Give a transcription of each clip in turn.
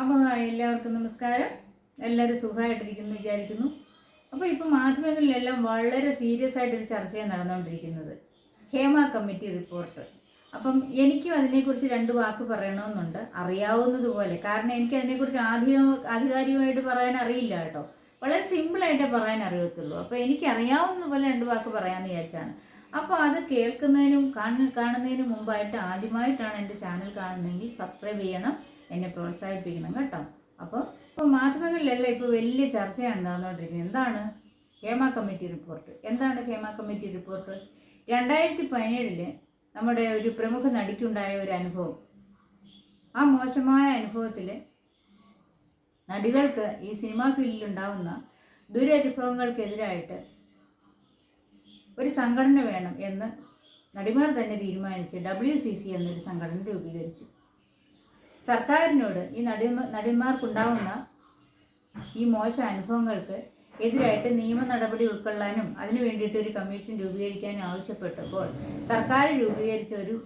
അപ്പോൾ എല്ലാവർക്കും നമസ്കാരം. എല്ലാവരും സുഖമായിട്ടിരിക്കുന്നു വിചാരിക്കുന്നു. അപ്പോൾ ഇപ്പോൾ മാധ്യമങ്ങളിലെല്ലാം വളരെ സീരിയസ് ആയിട്ടൊരു ചർച്ചയാണ് നടന്നുകൊണ്ടിരിക്കുന്നത്. Hema committee report. അപ്പം എനിക്കും അതിനെക്കുറിച്ച് രണ്ട് വാക്ക് പറയണമെന്നുണ്ട്. അറിയാവുന്നതുപോലെ. കാരണം എനിക്ക് അതിനെക്കുറിച്ച് ആധിക ആധികാരികമായിട്ട് പറയാൻ അറിയില്ല കേട്ടോ. വളരെ സിമ്പിളായിട്ടേ പറയാൻ അറിയത്തുള്ളൂ. അപ്പോൾ എനിക്ക് അറിയാവുന്ന പോലെ രണ്ട് വാക്ക് പറയാമെന്ന് വിചാരിച്ചാണ്. അപ്പോൾ അത് കേൾക്കുന്നതിനും കാണു കാണുന്നതിനും മുമ്പായിട്ട് ആദ്യമായിട്ടാണ് എന്റെ ചാനൽ കാണുന്നതെങ്കിൽ സബ്സ്ക്രൈബ് ചെയ്യണം. എന്നെ പ്രോത്സാഹിപ്പിക്കണം കേട്ടോ. അപ്പോൾ ഇപ്പോൾ മാധ്യമങ്ങളിലെല്ലാം ഇപ്പോൾ വലിയ ചർച്ചയാണ് നടന്നുകൊണ്ടിരിക്കുന്നത്. എന്താണ് ഹേമ കമ്മിറ്റി റിപ്പോർട്ട്? എന്താണ് ഹേമ കമ്മിറ്റി റിപ്പോർട്ട്? രണ്ടായിരത്തി പതിനേഴിൽ നമ്മുടെ ഒരു പ്രമുഖ നടിക്കുണ്ടായ ഒരു അനുഭവം. ആ മോശമായ അനുഭവത്തിൽ നടികൾക്ക് ഈ സിനിമാ ഫീൽഡിൽ ഉണ്ടാവുന്ന ദുരനുഭവങ്ങൾക്കെതിരായിട്ട് ഒരു സംഘടന വേണം എന്ന് നടിമാർ തന്നെ തീരുമാനിച്ച് ഡബ്ല്യു സി സി എന്നൊരു സംഘടന രൂപീകരിച്ചു. സർക്കാരിനോട് ഈ നടിമ നടിമാർക്കുണ്ടാവുന്ന ഈ മോശ അനുഭവങ്ങൾക്ക് എതിരായിട്ട് നിയമ നടപടി ഉൾക്കൊള്ളാനും അതിനു വേണ്ടിയിട്ട് ഒരു കമ്മീഷൻ രൂപീകരിക്കാനും ആവശ്യപ്പെട്ടപ്പോൾ സർക്കാർ രൂപീകരിച്ച ഒരു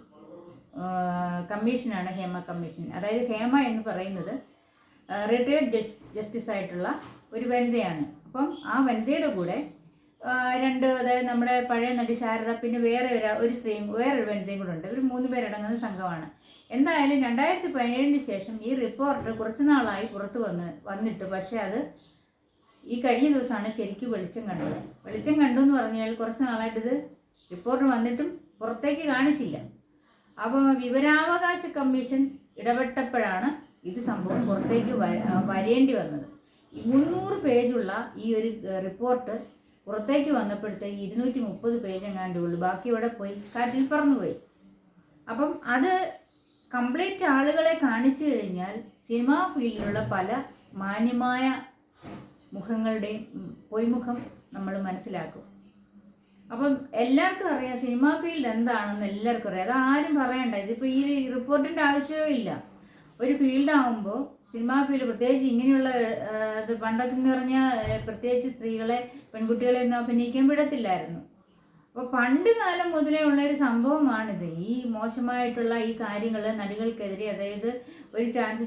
കമ്മീഷനാണ് ഹേമ കമ്മീഷൻ. അതായത് ഹേമ എന്ന് പറയുന്നത് റിട്ടയർഡ് ജസ് ജസ്റ്റിസ് ആയിട്ടുള്ള ഒരു വനിതയാണ്. അപ്പം ആ വനിതയുടെ കൂടെ രണ്ട് അതായത് നമ്മുടെ പഴയ നടി ശാരദ പിന്നെ വേറെ ഒരു ഒരു സ്ത്രീയും വേറൊരു വനിതയും കൂടെ ഉണ്ട്. ഒരു മൂന്ന് പേരടങ്ങുന്ന സംഘമാണ്. എന്തായാലും രണ്ടായിരത്തി പതിനേഴിന് ശേഷം ഈ റിപ്പോർട്ട് കുറച്ച് നാളായി പുറത്തു വന്ന് വന്നിട്ട്. പക്ഷേ അത് ഈ കഴിഞ്ഞ ദിവസമാണ് ശരിക്കും വെളിച്ചം കണ്ടത്. വെളിച്ചം കണ്ടു എന്ന് പറഞ്ഞാൽ കുറച്ച് നാളായിട്ട് ഇത് റിപ്പോർട്ട് വന്നിട്ടും പുറത്തേക്ക് കാണിച്ചില്ല. അപ്പോൾ വിവരാവകാശ കമ്മീഷൻ ഇടപെട്ടപ്പോഴാണ് ഇത് സംഭവം പുറത്തേക്ക് വരേണ്ടി വന്നത്. മുന്നൂറ് പേജുള്ള ഈ ഒരു റിപ്പോർട്ട് പുറത്തേക്ക് വന്നപ്പോഴത്തേക്ക് ഇരുന്നൂറ്റി മുപ്പത് പേജ് എങ്ങാണ്ടേ ഉള്ളൂ. ബാക്കി ഇവിടെ പോയി? കാറ്റിൽ പറന്നുപോയി. അപ്പം അത് കംപ്ലീറ്റ് ആളുകളെ കാണിച്ചു കഴിഞ്ഞാൽ സിനിമാ ഫീൽഡിലുള്ള പല മാന്യമായ മുഖങ്ങളുടെയും പൊയ്മുഖം നമ്മൾ മനസ്സിലാക്കും. അപ്പം എല്ലാവർക്കും അറിയാം സിനിമാ ഫീൽഡ് എന്താണെന്ന് എല്ലാവർക്കും അറിയാം. അത് ആരും പറയണ്ട. ഇതിപ്പോൾ ഈ റിപ്പോർട്ടിന്റെ ആവശ്യമേ ഇല്ല. ഒരു ഫീൽഡാകുമ്പോൾ സിനിമാ ഫീൽഡ് പ്രത്യേകിച്ച് ഇങ്ങനെയുള്ള പണ്ടൊക്കെ എന്ന് പറഞ്ഞാൽ പ്രത്യേകിച്ച് സ്ത്രീകളെ പെൺകുട്ടികളെ ഒന്നും അഭിനയിക്കാൻ വിടത്തില്ലായിരുന്നു. അപ്പോൾ പണ്ട് കാലം മുതലേ ഉള്ള ഒരു സംഭവമാണിത്. ഈ മോശമായിട്ടുള്ള ഈ കാര്യങ്ങൾ നടികൾക്കെതിരെ അതായത് ഒരു ചാൻസ്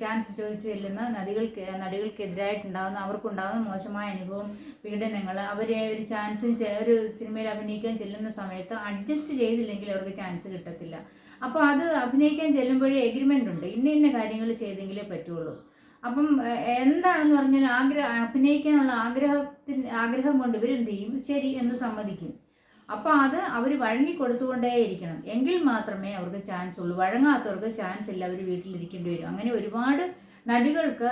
ചാൻസ് ചോദിച്ചു ചെല്ലുന്ന നടികൾക്ക് നടികൾക്കെതിരായിട്ടുണ്ടാകുന്ന അവർക്കുണ്ടാകുന്ന മോശമായ അനുഭവം പീഡനങ്ങൾ അവരെ ഒരു ചാൻസിന് ചെ- ഒരു സിനിമയിൽ അഭിനയിക്കാൻ ചെല്ലുന്ന സമയത്ത് അഡ്ജസ്റ്റ് ചെയ്തില്ലെങ്കിൽ അവർക്ക് ചാൻസ് കിട്ടത്തില്ല. അപ്പോൾ അത് അഭിനയിക്കാൻ ചെല്ലുമ്പോഴേ എഗ്രിമെന്റ് ഉണ്ട്. ഇന്ന ഇന്ന കാര്യങ്ങൾ ചെയ്തെങ്കിലേ പറ്റുള്ളൂ. അപ്പം എന്താണെന്ന് പറഞ്ഞാൽ ആഗ്രഹ അഭിനയിക്കാനുള്ള ആഗ്രഹത്തിന് ആഗ്രഹം കൊണ്ട് ഇവരെന്ത് ചെയ്യും? ശരി എന്ന് സമ്മതിക്കും. അപ്പോൾ അത് അവർ വഴങ്ങി കൊടുത്തുകൊണ്ടേയിരിക്കണം. എങ്കിൽ മാത്രമേ അവർക്ക് ചാൻസ് ഉള്ളൂ. വഴങ്ങാത്തവർക്ക് ചാൻസ് ഇല്ല. അവർ വീട്ടിലിരിക്കേണ്ടി വരും. അങ്ങനെ ഒരുപാട് നടികൾക്ക്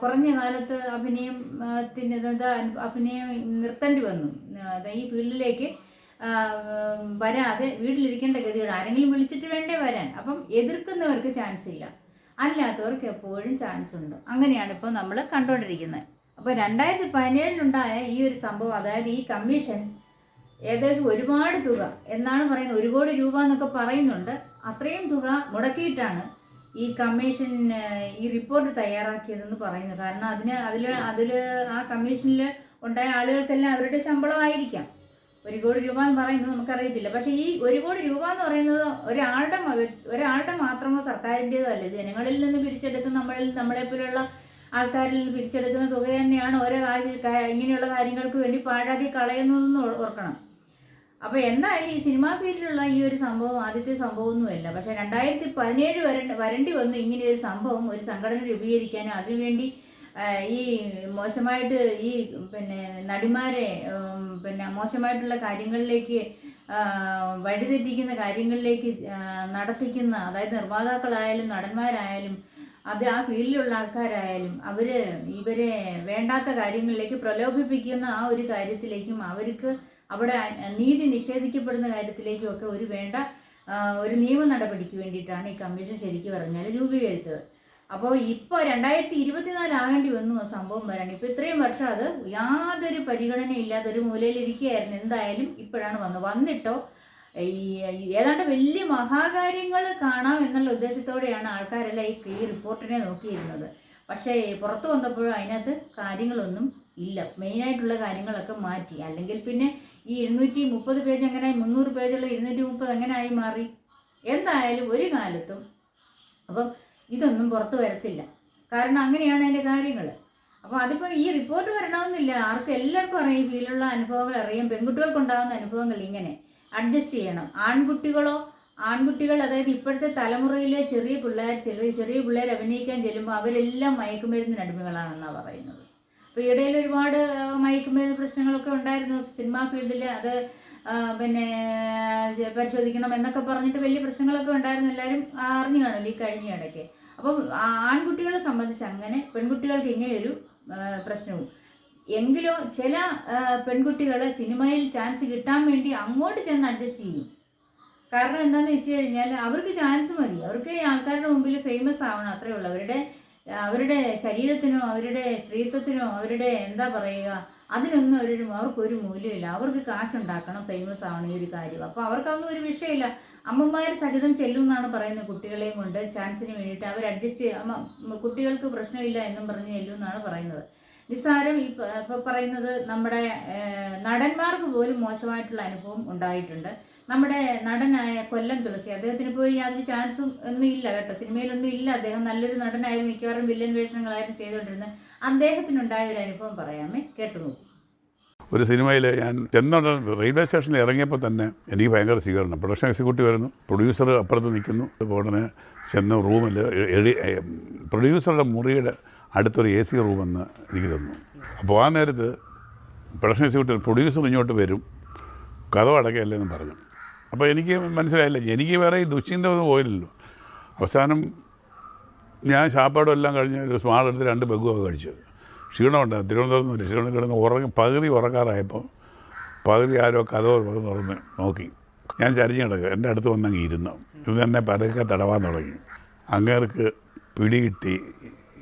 കുറഞ്ഞ കാലത്ത് അഭിനയത്തിന് എന്താ അഭിനയം നിർത്തേണ്ടി വന്നു. ഈ ഫീൽഡിലേക്ക് വരാതെ വീട്ടിലിരിക്കേണ്ട ഗതികൾ ആരെങ്കിലും വിളിച്ചിട്ട് വേണ്ടേ വരാൻ. അപ്പം എതിർക്കുന്നവർക്ക് ചാൻസ് ഇല്ല. അല്ലാത്തവർക്ക് എപ്പോഴും ചാൻസ് ഉണ്ട്. അങ്ങനെയാണ് ഇപ്പോൾ നമ്മൾ കണ്ടുകൊണ്ടിരിക്കുന്നത് അപ്പോൾ രണ്ടായിരത്തി പതിനേഴിലുണ്ടായ ഈ ഒരു സംഭവം അതായത് ഈ കമ്മീഷൻ ഏകദേശം ഒരുപാട് തുക എന്നാണ് പറയുന്നത്. ഒരു കോടി രൂപ എന്നൊക്കെ പറയുന്നുണ്ട്. അത്രയും തുക മുടക്കിയിട്ടാണ് ഈ കമ്മീഷൻ ഈ റിപ്പോർട്ട് തയ്യാറാക്കിയതെന്ന് പറയുന്നു കാരണം അതിന് അതിൽ അതിൽ ആ കമ്മീഷനിൽ ഉണ്ടായ ആളുകൾക്കെല്ലാം അവരുടെ ശമ്പളമായിരിക്കാം ഒരു കോടി രൂപ എന്ന് പറയുന്നത് നമുക്കറിയത്തില്ല. പക്ഷേ ഈ ഒരു കോടി രൂപ എന്ന് പറയുന്നത് ഒരാളുടെ ഒരാളുടെ മാത്രമോ സർക്കാരിന്റെതോ അല്ല? ജനങ്ങളിൽ നിന്ന് പിരിച്ചെടുക്കുന്ന നമ്മളിൽ നമ്മളെപ്പോലുള്ള ആൾക്കാരിൽ പിരിച്ചെടുക്കുന്ന തുക തന്നെയാണ് ഓരോ ഇങ്ങനെയുള്ള കാര്യങ്ങൾക്ക് വേണ്ടി പാഴാക്കി കളയുന്നതെന്ന് ഓർ- ഓർക്കണം. അപ്പോൾ എന്തായാലും ഈ സിനിമാ ഫീൽഡിലുള്ള ഈ ഒരു സംഭവം ആദ്യത്തെ സംഭവമൊന്നുമല്ല. പക്ഷേ രണ്ടായിരത്തി പതിനേഴ് വര വരേണ്ടി വന്നു ഇങ്ങനെ ഒരു സംഭവം ഒരു സംഘടന രൂപീകരിക്കാനും അതിനുവേണ്ടി ഈ മോശമായിട്ട് ഈ പിന്നെ നടിമാരെ പിന്നെ മോശമായിട്ടുള്ള കാര്യങ്ങളിലേക്ക് വഴിതെറ്റിക്കുന്ന കാര്യങ്ങളിലേക്ക് നടത്തിക്കുന്ന അതായത് നിർമ്മാതാക്കളായാലും നടന്മാരായാലും അത് ആ ഫീൽഡിലുള്ള ആൾക്കാരായാലും അവർ ഇവരെ വേണ്ടാത്ത കാര്യങ്ങളിലേക്ക് പ്രലോഭിപ്പിക്കുന്ന ആ ഒരു കാര്യത്തിലേക്കും അവർക്ക് അവിടെ നീതി നിഷേധിക്കപ്പെടുന്ന കാര്യത്തിലേക്കും ഒക്കെ ഒരു വേണ്ട ഒരു നിയമ നടപടിക്ക് വേണ്ടിയിട്ടാണ് ഈ കമ്മീഷൻ ശരിക്കും പറഞ്ഞാൽ രൂപീകരിച്ചത്. അപ്പോൾ ഇപ്പോൾ രണ്ടായിരത്തി ഇരുപത്തിനാല് ആകേണ്ടി വന്നു ആ സംഭവം വരാൻ. ഇപ്പോൾ ഇത്രയും വർഷം അത് യാതൊരു പരിഗണനയില്ലാതെ ഒരു മൂലയിലിരിക്കുകയായിരുന്നു. എന്തായാലും ഇപ്പോഴാണ് വന്നത്. വന്നിട്ടോ ഈ ഏതാണ്ട് വലിയ മഹാകാര്യങ്ങൾ കാണാം എന്നുള്ള ഉദ്ദേശത്തോടെയാണ് ആൾക്കാരെല്ലാം ഈ ഈ റിപ്പോർട്ടിനെ നോക്കിയിരുന്നത്. പക്ഷേ പുറത്തു വന്നപ്പോഴും അതിനകത്ത് കാര്യങ്ങളൊന്നും ഇല്ല. മെയിനായിട്ടുള്ള കാര്യങ്ങളൊക്കെ മാറ്റി. അല്ലെങ്കിൽ പിന്നെ ഈ ഇരുന്നൂറ്റി മുപ്പത് പേജ് എങ്ങനെ മുന്നൂറ് പേജുള്ള ഇരുന്നൂറ്റി മുപ്പത് എങ്ങനെ ആയി മാറി? എന്തായാലും ഒരു കാലത്തും അപ്പം ഇതൊന്നും പുറത്തു വരത്തില്ല. കാരണം അങ്ങനെയാണ് അതിന്റെ കാര്യങ്ങൾ അപ്പോൾ അതിപ്പോൾ ഈ റിപ്പോർട്ട് വരണമെന്നില്ല. ആർക്കും എല്ലാവർക്കും അറിയാം ഈ ഫീലുള്ള അനുഭവങ്ങൾ അറിയാം. പെൺകുട്ടികൾക്കുണ്ടാകുന്ന അനുഭവങ്ങൾ ഇങ്ങനെ. അഡ്ജസ്റ്റ് ചെയ്യണം. ആൺകുട്ടികളോ ആൺകുട്ടികൾ അതായത് ഇപ്പോഴത്തെ തലമുറയിലെ ചെറിയ പിള്ളേർ ചെറിയ ചെറിയ പിള്ളേർ അഭിനയിക്കാൻ ചെല്ലുമ്പോൾ അവരെല്ലാം മയക്കുമരുന്നിന് അടിമകളാണെന്നാണ് പറയുന്നത്. അപ്പോൾ ഇടയിൽ ഒരുപാട് മയക്കുമരുന്ന് പ്രശ്നങ്ങളൊക്കെ ഉണ്ടായിരുന്നു. സിനിമാ ഫീൽഡിൽ അത് പിന്നെ പരിശോധിക്കണം എന്നൊക്കെ പറഞ്ഞിട്ട് വലിയ പ്രശ്നങ്ങളൊക്കെ ഉണ്ടായിരുന്നു. എല്ലാവരും അറിഞ്ഞു കാണുമല്ലോ ഈ കഴിഞ്ഞ ഇടയ്ക്ക്. അപ്പം ആൺകുട്ടികളെ സംബന്ധിച്ച് അങ്ങനെ പെൺകുട്ടികൾക്ക് ഇങ്ങനെയൊരു പ്രശ്നവും. എങ്കിലോ ചില പെൺകുട്ടികൾ സിനിമയിൽ ചാൻസ് കിട്ടാൻ വേണ്ടി അങ്ങോട്ട് ചെന്ന് അഡ്ജസ്റ്റ് ചെയ്യും. കാരണം എന്താണെന്ന് വെച്ച് കഴിഞ്ഞാൽ അവർക്ക് ചാൻസ് മതി. അവർക്ക് ആൾക്കാരുടെ മുമ്പിൽ ഫേമസ് ആവണം അത്രേ ഉള്ളൂ. അവരുടെ അവരുടെ ശരീരത്തിനോ അവരുടെ സ്ത്രീത്വത്തിനോ അവരുടെ എന്താ പറയുക അതിനൊന്നും ഒരു അവർക്കൊരു മൂല്യമില്ല. അവർക്ക് കാശുണ്ടാക്കണം ഫേമസ് ആവണം ഈ ഒരു കാര്യം. അപ്പോൾ അവർക്കൊന്നും ഒരു വിഷയമില്ല. അമ്മമാർ സഹിതം ചെല്ലും എന്നാണ് പറയുന്നത് കുട്ടികളെയും കൊണ്ട് ചാൻസിന് വേണ്ടിയിട്ട് അവർ അഡ്ജസ്റ്റ് അമ്മ കുട്ടികൾക്ക് പ്രശ്നമില്ല എന്നും പറഞ്ഞ് ചെല്ലും എന്നാണ് പറയുന്നത്. നിസ്സാരം ഈ പ- ഇപ്പൊ പറയുന്നത് നമ്മുടെ നടന്മാർക്ക് പോലും മോശമായിട്ടുള്ള അനുഭവം ഉണ്ടായിട്ടുണ്ട്. നമ്മുടെ നടനായ കൊല്ലം തുളസി അദ്ദേഹത്തിന് പോയി യാതൊരു ചാൻസും ഒന്നും ഇല്ല കേട്ടോ. സിനിമയിലൊന്നും ഇല്ല. അദ്ദേഹം നല്ലൊരു നടനായിരുന്നു. മിക്കവാറും വില്ലൻ വേഷങ്ങളായിരുന്നു ചെയ്തുകൊണ്ടിരുന്നത്. അദ്ദേഹത്തിനുണ്ടായ ഒരു അനുഭവം പറയാമേ. കേട്ടു നോക്കൂ. ഒരു സിനിമയിൽ ഞാൻ ചെന്നോണ്ട് റെയിൽവേ സ്റ്റേഷനിൽ ഇറങ്ങിയപ്പോൾ തന്നെ എനിക്ക് ഭയങ്കര സ്വീകരണം. പ്രൊഡക്ഷൻ എക്സിക്യൂട്ടീവ് വരുന്നു. പ്രൊഡ്യൂസർ അപ്പുറത്ത് നിൽക്കുന്നു. അതുപോലെ ഉടനെ ചെന്ന് റൂമിൽ പ്രൊഡ്യൂസറുടെ മുറിയുടെ അടുത്തൊരു എ സി റൂമെന്ന് എനിക്ക് തന്നു. അപ്പോൾ ആ നേരത്ത് പ്രൊഡക്ഷൻ എക്സിക്യൂട്ടീവ് പ്രൊഡ്യൂസർ ഇങ്ങോട്ട് വരും. കഥ അടക്കയല്ലെന്ന് പറഞ്ഞു. അപ്പോൾ എനിക്ക് മനസ്സിലായില്ല. എനിക്ക് വേറെ ഈ ദുശ്ചിന്ത ഒന്നും പോയില്ലല്ലോ. അവസാനം ഞാൻ ഷാപ്പാടും എല്ലാം കഴിഞ്ഞ് ഒരു സ്മാൾ എടുത്ത് രണ്ട് ബെഗുമൊക്കെ കഴിച്ചു. ക്ഷീണമുണ്ട്. തിരുവനന്തപുരത്ത് നിന്ന് ക്ഷീണം കിടന്ന് ഉറങ്ങി പകുതി ഉറക്കാറായപ്പോൾ പകുതി ആരോ കഥ തുറന്ന് നോക്കി. ഞാൻ ചരിഞ്ഞ് കിടക്കുക. എന്റെ അടുത്ത് വന്നങ്ങ് ഇരുന്നു. ഇത് എന്നെ പതുക്കെ തടവാൻ തുടങ്ങി. അങ്ങേർക്ക് പിടികിട്ടി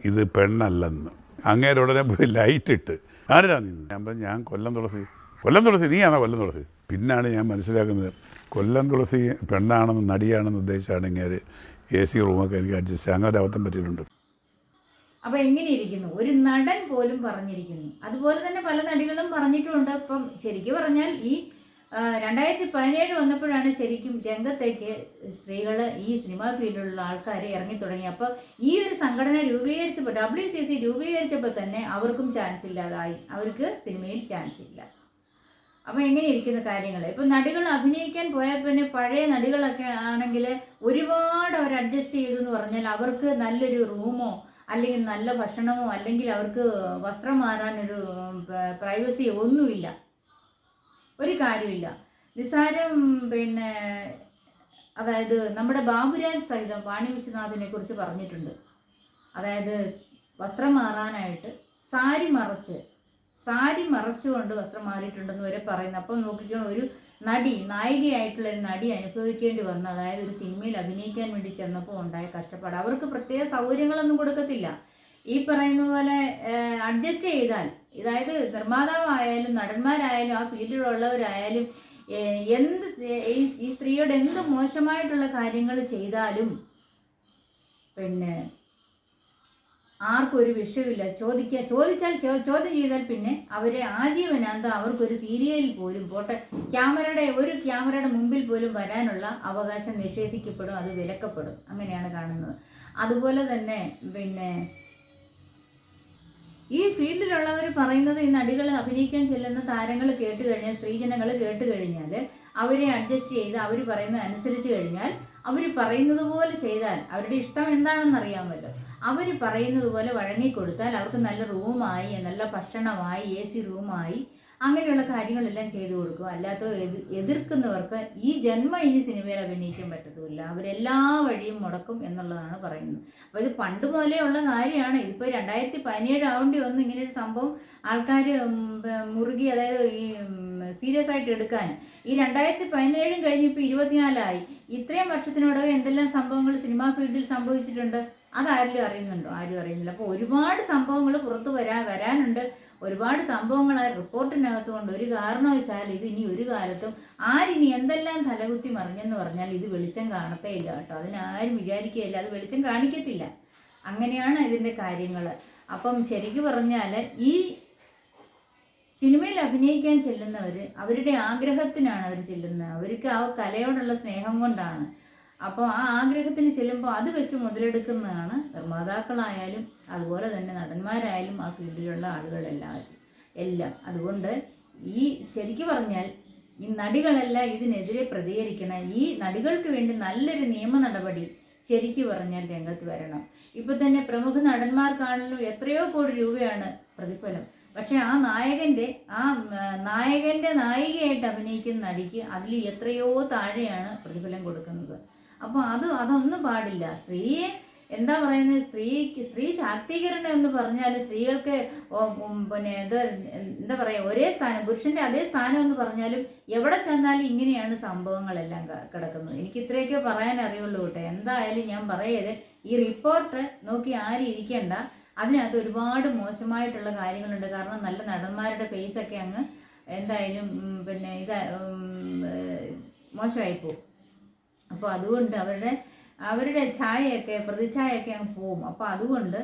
ഇത് പെണ്ണല്ലെന്ന്. അങ്ങേരെ ഉടനെ പോയി ലൈറ്റ് ഇട്ട്. ആരാ നീ? ഞാൻ പറഞ്ഞു ഞാൻ കൊല്ലം തുളസി. കൊല്ലം തുളസി നീയാണോ കൊല്ലം തുളസി? പിന്നാണ് ഞാൻ മനസ്സിലാക്കുന്നത് കൊല്ലം തുളസി പെണ്ണാണെന്ന് നടിയാണെന്ന് ഉദ്ദേശിച്ചാണ് ഇങ്ങനെ എ സി റൂമൊക്കെ എനിക്ക് അഡ്ജസ്റ്റ് അങ്ങനെ അബദ്ധം പറ്റിയിട്ടുണ്ട്. അപ്പൊ എങ്ങനെയിരിക്കുന്നു? ഒരു നടൻ പോലും പറഞ്ഞിരിക്കുന്നു. അതുപോലെ തന്നെ പല നടികളും പറഞ്ഞിട്ടുണ്ട് അപ്പം ശരിക്കും പറഞ്ഞാൽ ഈ രണ്ടായിരത്തി പതിനേഴ് വന്നപ്പോഴാണ് ശരിക്കും രംഗത്തേക്ക് സ്ത്രീകൾ ഈ സിനിമാ ഫീൽഡിലുള്ള ആൾക്കാർ ഇറങ്ങി തുടങ്ങി. അപ്പോൾ ഈ ഒരു സംഘടന രൂപീകരിച്ചപ്പോൾ ഡബ്ല്യു സി സി രൂപീകരിച്ചപ്പോൾ തന്നെ അവർക്കും ചാൻസ് ഇല്ലാതായി. അവർക്ക് സിനിമയിൽ ചാൻസ് ഇല്ല. അപ്പോൾ എങ്ങനെ ഇരിക്കുന്ന കാര്യങ്ങൾ ഇപ്പോൾ നടികൾ അഭിനയിക്കാൻ പോയാൽ പിന്നെ പഴയ നടികളൊക്കെ ആണെങ്കിൽ ഒരുപാട് അവർ അഡ്ജസ്റ്റ് ചെയ്തു എന്ന് പറഞ്ഞാൽ അവർക്ക് നല്ലൊരു റൂമോ അല്ലെങ്കിൽ നല്ല ഭക്ഷണമോ അല്ലെങ്കിൽ അവർക്ക് വസ്ത്രം മാറാനൊരു പ്രൈവസിയോ ഒന്നുമില്ല. ഒരു കാര്യമില്ല. നിസാരം പിന്നെ അതായത് നമ്മുടെ ബാബുരാജ് സഹിതം വാണി വിശ്വനാഥിനെ കുറിച്ച് പറഞ്ഞിട്ടുണ്ട്. അതായത് വസ്ത്രം മാറാനായിട്ട് സാരി മറച്ച് സാരി മറച്ചുകൊണ്ട് വസ്ത്രം മാറിയിട്ടുണ്ടെന്ന് വരെ പറയുന്നു. അപ്പം നോക്കിക്കോണം ഒരു നടി നായികയായിട്ടുള്ള ഒരു നടി അനുഭവിക്കേണ്ടി വന്നു. അതായത് ഒരു സിനിമയിൽ അഭിനയിക്കാൻ വേണ്ടി ചെന്നപ്പോൾ ഉണ്ടായ കഷ്ടപ്പാട്. അവർക്ക് പ്രത്യേക സൗകര്യങ്ങളൊന്നും കൊടുക്കത്തില്ല. ഈ പറയുന്ന പോലെ അഡ്ജസ്റ്റ് ചെയ്താൽ അതായത് നിർമ്മാതാവായാലും നടന്മാരായാലും ആ ഫീൽഡിലുള്ളവരായാലും എന്ത് ഈ സ്ത്രീയോട് എന്ത് മോശമായിട്ടുള്ള കാര്യങ്ങൾ ചെയ്താലും പിന്നെ ആർക്കൊരു വിഷയമില്ല ചോദിക്കുക ചോദിച്ചാൽ ചോദ്യം ചെയ്താൽ പിന്നെ അവരെ ആജീവനാന്ത അവർക്കൊരു സീരിയലിൽ പോലും പോട്ടെ ക്യാമറയുടെ ഒരു ക്യാമറയുടെ മുമ്പിൽ പോലും വരാനുള്ള അവകാശം നിഷേധിക്കപ്പെടും അത് വിലക്കപ്പെടും. അങ്ങനെയാണ് കാണുന്നത്. അതുപോലെ തന്നെ പിന്നെ ഈ ഫീൽഡിലുള്ളവർ പറയുന്നത് ഈ നടികൾ അഭിനയിക്കാൻ ചെല്ലുന്ന താരങ്ങൾ കേട്ട് കഴിഞ്ഞാൽ സ്ത്രീജനങ്ങൾ കേട്ട് കഴിഞ്ഞാൽ അവരെ അഡ്ജസ്റ്റ് ചെയ്ത് അവർ പറയുന്നത് അനുസരിച്ച് കഴിഞ്ഞാൽ അവർ പറയുന്നത് പോലെ ചെയ്താൽ അവരുടെ ഇഷ്ടം എന്താണെന്ന് അറിയാമല്ലോ അവർ പറയുന്നത് പോലെ വഴങ്ങിക്കൊടുത്താൽ അവർക്ക് നല്ല റൂമായി നല്ല ഭക്ഷണമായി എ സി റൂമായി അങ്ങനെയുള്ള കാര്യങ്ങളെല്ലാം ചെയ്തു കൊടുക്കും അല്ലാത്ത എതിർക്കുന്നവർക്ക് ഈ ജന്മ ഇനി സിനിമയിൽ അഭിനയിക്കാൻ പറ്റത്തുമില്ല. അവരെല്ലാ വഴിയും മുടക്കും എന്നുള്ളതാണ് പറയുന്നത്. അപ്പോൾ ഇത് പണ്ട് മുതലേ ഉള്ള കാര്യമാണ്. ഇതിപ്പോൾ രണ്ടായിരത്തി പതിനേഴ് ആവേണ്ടി വന്ന് ഇങ്ങനെ ഒരു സംഭവം ആൾക്കാർ മുറുകി അതായത് ഈ സീരിയസ് ആയിട്ട് എടുക്കാൻ. ഈ രണ്ടായിരത്തി പതിനേഴും കഴിഞ്ഞ് ഇപ്പോൾ ഇരുപത്തിനാലായി. ഇത്രയും വർഷത്തിനോടകം എന്തെല്ലാം സംഭവങ്ങൾ സിനിമാ ഫീൽഡിൽ സംഭവിച്ചിട്ടുണ്ട്? അതാരും അറിയുന്നുണ്ടോ? ആരും അറിയുന്നില്ല. അപ്പോൾ ഒരുപാട് സംഭവങ്ങൾ പുറത്തു വരാ വരാനുണ്ട്. ഒരുപാട് സംഭവങ്ങൾ ആ റിപ്പോർട്ടിനകത്ത് കൊണ്ട് ഒരു കാരണവശാൽ ഇത് ഇനി ഒരു കാലത്തും ആരിനി എന്തെല്ലാം തലകുത്തി മറിഞ്ഞെന്ന് പറഞ്ഞാൽ ഇത് വെളിച്ചം കാണത്തേ ഇല്ല കേട്ടോ അതിനാരും വിചാരിക്കുകയില്ല. അത് വെളിച്ചം കാണിക്കത്തില്ല. അങ്ങനെയാണ് ഇതിന്റെ കാര്യങ്ങൾ അപ്പം ശരിക്ക് പറഞ്ഞാൽ ഈ സിനിമയിൽ അഭിനയിക്കാൻ ചെല്ലുന്നവർ അവരുടെ ആഗ്രഹത്തിനാണ് അവർ ചെല്ലുന്നത്. അവർക്ക് ആ കലയോടുള്ള സ്നേഹം കൊണ്ടാണ്. അപ്പോൾ ആ ആഗ്രഹത്തിന് ചെല്ലുമ്പോൾ അത് വെച്ച് മുതലെടുക്കുന്നതാണ് നിർമ്മാതാക്കളായാലും അതുപോലെ തന്നെ നടന്മാരായാലും ആ ഫീൽഡിലുള്ള ആളുകളെല്ലാവരും എല്ലാം. അതുകൊണ്ട് ഈ ശരിക്കു പറഞ്ഞാൽ ഈ നടികളെല്ലാം ഇതിനെതിരെ പ്രതികരിക്കണം ഈ നടികൾക്ക് വേണ്ടി നല്ലൊരു നിയമ നടപടി ശരിക്കു പറഞ്ഞാൽ രംഗത്ത് വരണം. ഇപ്പം തന്നെ പ്രമുഖ നടന്മാർക്കാണല്ലോ എത്രയോ കോടി രൂപയാണ് പ്രതിഫലം. പക്ഷെ ആ നായകന്റെ ആ നായകന്റെ നായികയായിട്ട് അഭിനയിക്കുന്ന നടിക്ക് അതിൽ എത്രയോ താഴെയാണ് പ്രതിഫലം കൊടുക്കുന്നത്. അപ്പോൾ അത് അതൊന്നും പാടില്ല. സ്ത്രീയെ എന്താ പറയുന്നത് സ്ത്രീക്ക് സ്ത്രീ ശാക്തീകരണം എന്ന് പറഞ്ഞാൽ സ്ത്രീകൾക്ക് പിന്നെ എന്താ എന്താ പറയുക ഒരേ സ്ഥാനം പുരുഷന്റെ അതേ സ്ഥാനം എന്ന് പറഞ്ഞാലും എവിടെ ചെന്നാലും ഇങ്ങനെയാണ് സംഭവങ്ങളെല്ലാം കിടക്കുന്നത്. എനിക്ക് ഇത്രയൊക്കെ പറയാൻ അറിയുള്ളൂ കേട്ടോ. എന്തായാലും ഞാൻ പറയത് ഈ റിപ്പോർട്ട് നോക്കി ആരും ഇരിക്കേണ്ട. അതിനകത്ത് ഒരുപാട് മോശമായിട്ടുള്ള കാര്യങ്ങളുണ്ട്. കാരണം നല്ല നടന്മാരുടെ ഫേസൊക്കെ അങ്ങ് എന്തായാലും പിന്നെ ഇത് മോശമായിപ്പോവും. അപ്പോൾ അതുകൊണ്ട് അവരുടെ അവരുടെ ഛായയൊക്കെ പ്രതിച്ഛായയൊക്കെ അങ്ങ് പോവും. അപ്പോൾ അതുകൊണ്ട്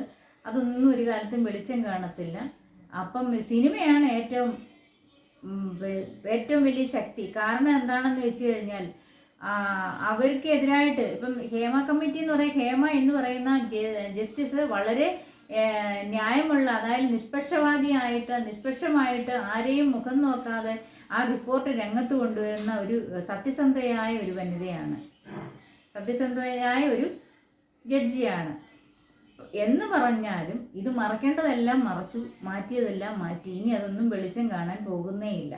അതൊന്നും ഒരു കാലത്തും വെളിച്ചം കാണത്തില്ല. അപ്പം സിനിമയാണ് ഏറ്റവും ഏറ്റവും വലിയ ശക്തി. കാരണം എന്താണെന്ന് വെച്ച് കഴിഞ്ഞാൽ അവർക്ക് അവർക്കെതിരായിട്ട് ഇപ്പം ഹേമ കമ്മിറ്റി എന്ന് പറയുന്ന ഹേമ എന്ന് പറയുന്ന ജസ്റ്റിസ് വളരെ ന്യായമുള്ള അതായത് നിഷ്പക്ഷവാദിയായിട്ട് നിഷ്പക്ഷമായിട്ട് ആരെയും മുഖം നോക്കാതെ ആ റിപ്പോർട്ട് രംഗത്ത് കൊണ്ടുവരുന്ന ഒരു സത്യസന്ധയായ ഒരു വനിതയാണ്. സത്യസന്ധയായ ഒരു ജഡ്ജിയാണ്. എന്ന് പറഞ്ഞാലും ഇത് മറക്കേണ്ടതെല്ലാം മറച്ചു മാറ്റിയതെല്ലാം മാറ്റി. ഇനി അതൊന്നും വെളിച്ചം കാണാൻ പോകുന്നേയില്ല.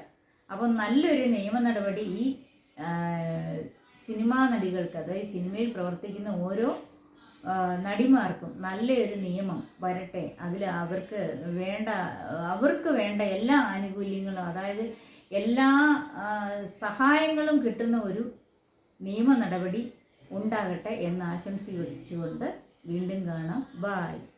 അപ്പം നല്ലൊരു നിയമ നടപടി ഈ സിനിമാ നടികൾക്ക് അതായത് സിനിമയിൽ പ്രവർത്തിക്കുന്ന ഓരോ നടിമാർക്കും നല്ലൊരു നിയമം വരട്ടെ. അതിൽ അവർക്ക് വേണ്ട അവർക്ക് വേണ്ട എല്ലാ ആനുകൂല്യങ്ങളും അതായത് എല്ലാ സഹായങ്ങളും കിട്ടുന്ന ഒരു നിയമ നടപടി ഉണ്ടാകട്ടെ എന്ന് ആശംസിച്ചുകൊണ്ട് വീണ്ടും കാണാം. ബായ്